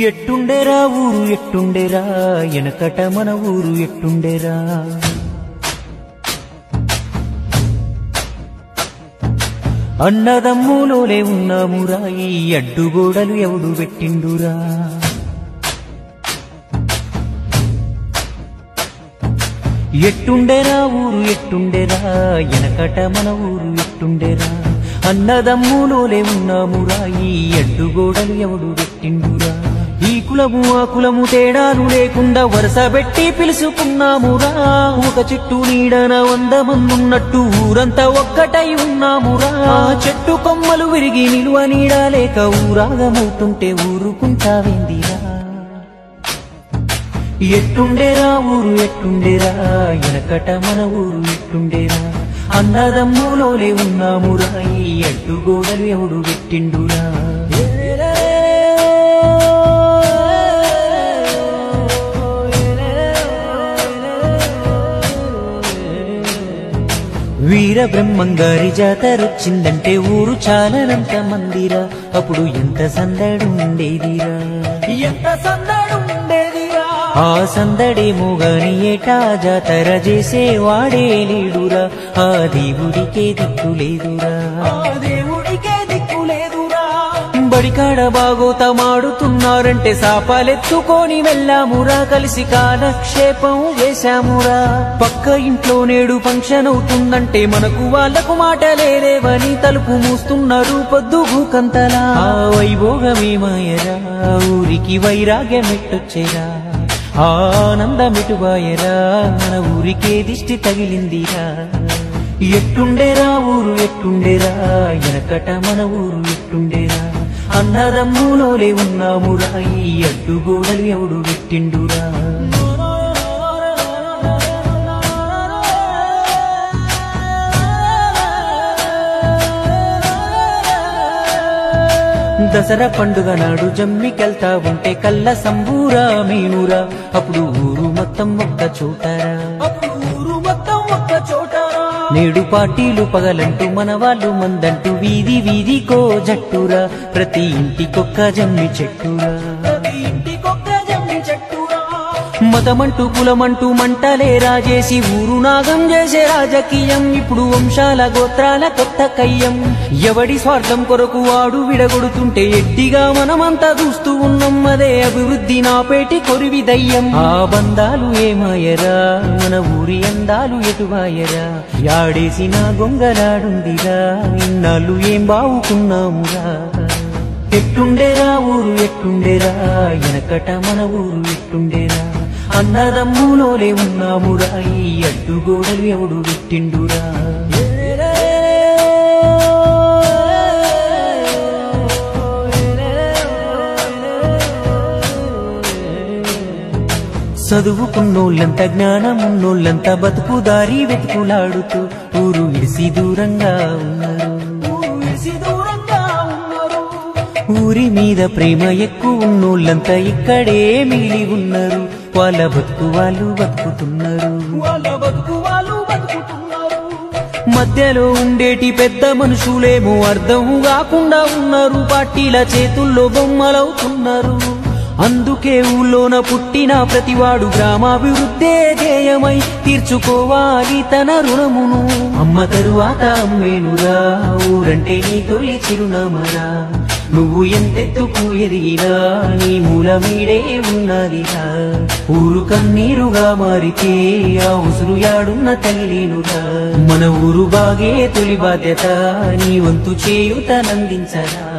ఎట్టుండేరా ఊరు ఎట్టుండేరా? ఎనకట మన ఊరు ఎట్టుండేరా? అన్నదమ్ములోనే ఉన్నామురా ఈ అడ్డుగోడలు ఎవడు పెట్టిండురా? ఎట్టుండేరా ఊరు ఎట్టుండేరా? ఎనకట మన ఊరు ఎట్టుండేరా? అన్నదమ్ములోనే ఉన్నామురా ఈ అడ్డుగోడలు ఎవడు పెట్టిండురా? ఈ కులము ఆ కులము తేడాలు లేకుండా వరుస పెట్టి పిలుచుకున్నామురా ఒక చెట్టు నీడన వంద మందున్నట్టు ఊరంతా ఒక్కటై ఉన్నామురా. చెట్టు కొమ్మలు విరిగి నిలువ నీడ లేక ఊరాగమవుతుంటే ఊరుకుంటావేందిరా? ఎట్టుండేరా ఊరు ఎట్టుండేరా? ఎనకట మన ఊరు ఎట్టుండేరా? అన్నదమ్ములోనే ఉన్నామురా ఈ అడ్డుగోడలు ఎవడు పెట్టిండురా? వీర బ్రహ్మంగారి జాతరొచ్చిందంటే ఊరు చాలనంత మందిరా. అప్పుడు ఎంత సందడి ఉండేదిరా? ఎంత సందడు ఆ సందడేమో గాని ఏటా జాతర చేసేవాడే లేడురా ఆ దేవుడికే దిక్కు లేదురా. దేవుడికే దిక్కు లేదురా. బడికాడ బాగోతమాడుతున్నారంటే సాపాలెత్తుకొని వెళ్ళామురా. కలిసి కాలక్షేపం చేశామురా పక్క ఇంట్లో నేడు ఫంక్షన్ అవుతుందంటే మనకు వాళ్ళకు మాట లేదేవని తలుపు మూస్తున్నారు పొద్దు భూకంతలా. వైభోగమేమాయరా ఊరికి వైరాగ్యమెట్టొచ్చేరా. ఆనందమిటువాయరా మన ఊరికే దిష్టి తగిలిందిరా? ఎట్టుండేరా ఊరు ఎట్టుండేరా? ఎనకట మన ఊరు ఎట్టుండేరా? అన్నదమ్ములోలే ఉన్నామురా ఈ అడ్డుగోడలు ఎవడు పెట్టిండురా? దసరా పండుగ నాడు జమ్మికెళ్తా ఉంటే కళ్ళ సంబూరా మీనురా అప్పుడు ఊరు మొత్తం ఒక్క చోటరా. ఊరు మొత్తం ఒక్క చోటరా. నేడు పార్టీలు పగలంటూ మన వాళ్ళు మందంటూ వీధి వీధికో జట్టురా. ప్రతి ఇంటికొక్క జమ్మి చెట్టురా. మతమంటూ కులమంటూ మంటలే రాజేసి ఊరు నాగం చేసే రాజకీయం. ఇప్పుడు వంశాల గోత్రాల కొత్త కయ్యం. ఎవడి స్వార్థం కొరకు వాడు విడగొడుతుంటే ఎట్టిగా మనమంతా చూస్తూ ఉన్నాం. అదే అభివృద్ధి నాపేటి కొరివి దయ్యం. ఆ బంధాలు ఏమాయరా? మన ఊరి అందాలు ఎటువాయరా? యాడేసిన గొంగలాడుందిరా. ఇన్నాళ్ళు ఏం బావుకున్నామురా? ఎట్టుండేరా ఊరు ఎట్టుండేరా? ఎనకట మన ఊరు ఎట్టుండేరా? అన్నదమ్ములోనే ఉన్నామురా ఈ అడ్డుగోడలు ఎవడు పెట్టిండురా? చదువుకున్నోళ్ళంతా జ్ఞానమున్నోళ్ళంత బతుకు దారి వెతుకులాడుతూ ఊరు విడిసి దూరంగా దూరంగా ఉన్నారు. ఊరి మీద ప్రేమ ఎక్కువ ఉన్నోళ్ళంతా ఇక్కడే మిగిలి ఉన్నారు. వాళ్ళ బతుకు వాళ్ళు బతుకుతున్నారు. వాళ్ళ బతుకు వాళ్ళు బతుకుతున్నారు. మధ్యలో ఉండేటి పెద్ద మనుషులేమో అర్థం కాకుండా ఉన్నారు. పార్టీల చేతుల్లో బొమ్మలవుతున్నారు. అందుకే ఊళ్ళోన పుట్టిన ప్రతివాడు గ్రామాభివృద్ధే ధ్యేయమై తీర్చుకోవాలి తన రుణమును. అమ్మ తరువాత అమ్మేనురా ఊరంటే నీ తొలి చిరునామరా. నువ్వు ఎంతెత్తుకు ఎదిగినా నీ మూలమీడే ఉన్నదిరా. ఊరు కన్నీరుగా మారితే ఆ ఉసురు యాడున్న మన ఊరు బాగే తొలి బాధ్యత నీ వంతు చేయుతనందించరా.